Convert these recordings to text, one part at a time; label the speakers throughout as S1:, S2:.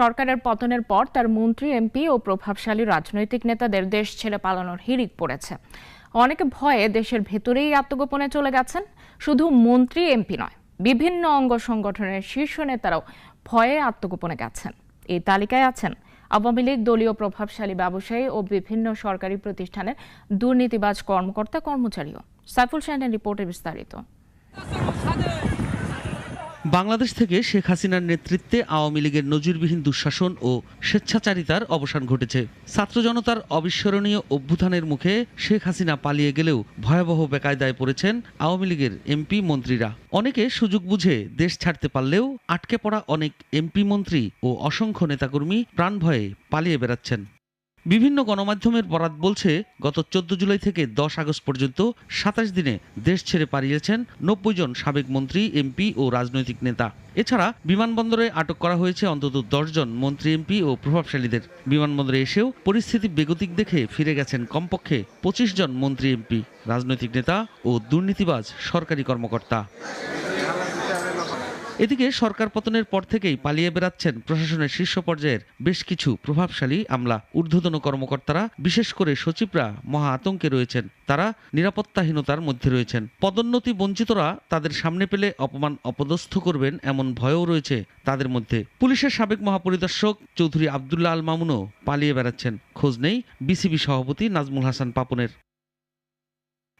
S1: সরকারের পতনের পর তার মন্ত্রী, এমপি ও প্রভাবশালী রাজনৈতিক নেতাদের দেশ ছেড়ে পালানোর হিড়িক পড়েছে। অনেকে ভয়ে দেশের ভেতরেই আত্মগোপনে চলে গেছেন। শুধু মন্ত্রী, এমপি নয়, বিভিন্ন অঙ্গ সংগঠনের শীর্ষ নেতারাও ভয়ে আত্মগোপনে গেছেন। এই তালিকায় আছেন আওয়ামী লীগ, দলীয় প্রভাবশালী ব্যবসায়ী ও বিভিন্ন সরকারি প্রতিষ্ঠানের দুর্নীতিবাজ কর্মকর্তা কর্মচারীও সাইফুল শাহিনের রিপোর্টে বিস্তারিত।
S2: বাংলাদেশ থেকে শেখ হাসিনার নেতৃত্বে আওয়ামী লীগের নজিরবিহীন দুঃশাসন ও স্বেচ্ছাচারিতার অবসান ঘটেছে। ছাত্র জনতার অবিস্মরণীয় অভ্যুত্থানের মুখে শেখ হাসিনা পালিয়ে গেলেও ভয়াবহ বেকায়দায় পড়েছেন আওয়ামী লীগের এমপি মন্ত্রীরা। অনেকে সুযোগ বুঝে দেশ ছাড়তে পারলেও আটকে পড়া অনেক এমপি মন্ত্রী ও অসংখ্য নেতাকর্মী প্রাণ ভয়ে পালিয়ে বেড়াচ্ছেন। বিভিন্ন গণমাধ্যমের বরাত বলছে, গত চোদ্দ জুলাই থেকে দশ আগস্ট পর্যন্ত সাতাশ দিনে দেশ ছেড়ে পালিয়েছেন নব্বই জন সাবেক মন্ত্রী, এমপি ও রাজনৈতিক নেতা। এছাড়া বিমানবন্দরে আটক করা হয়েছে অন্তত জন মন্ত্রী, এমপি ও প্রভাবশালীদের। বিমানবন্দরে এসেও পরিস্থিতি বেগতিক দেখে ফিরে গেছেন কমপক্ষে পঁচিশ জন মন্ত্রী, এমপি, রাজনৈতিক নেতা ও দুর্নীতিবাজ সরকারি কর্মকর্তা। এদিকে সরকার পতনের পর থেকেই পালিয়ে বেড়াচ্ছেন প্রশাসনের শীর্ষ পর্যায়ের বেশ কিছু প্রভাবশালী আমলা। ঊর্ধ্বতন কর্মকর্তারা, বিশেষ করে সচিবরা, মহা আতঙ্কে রয়েছেন। তারা নিরাপত্তাহীনতার মধ্যে রয়েছেন। পদোন্নতি বঞ্চিতরা তাদের সামনে পেলে অপমান অপদস্থ করবেন এমন ভয়ও রয়েছে তাদের মধ্যে। পুলিশের সাবেক মহাপরিদর্শক চৌধুরী আবদুল্লাহ আল মামুনও পালিয়ে বেড়াচ্ছেন। খোঁজ নেই বিসিবি সভাপতি নাজমুল হাসান পাপনের।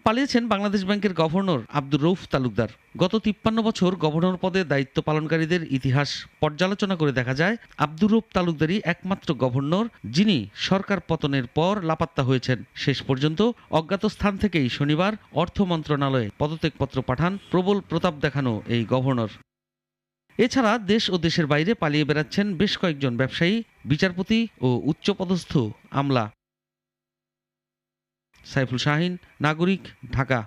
S2: পালিয়েছেন বাংলাদেশ ব্যাংকের গভর্নর আব্দুর রৌফ তালুকদার। গত তিপ্পান্ন বছর গভর্নর পদে দায়িত্ব পালনকারীদের ইতিহাস পর্যালোচনা করে দেখা যায়, আব্দুর রৌফ তালুকদারই একমাত্র গভর্নর যিনি সরকার পতনের পর লাপাত্তা হয়েছেন। শেষ পর্যন্ত অজ্ঞাত স্থান থেকেই শনিবার অর্থ মন্ত্রণালয়ে পদত্যাগপত্র পাঠান প্রবল প্রতাপ দেখানো এই গভর্নর। এছাড়া দেশ ও দেশের বাইরে পালিয়ে বেড়াচ্ছেন বেশ কয়েকজন ব্যবসায়ী, বিচারপতি ও উচ্চপদস্থ আমলা। সাইফুল শাহিন নাগরিক ঢাকা।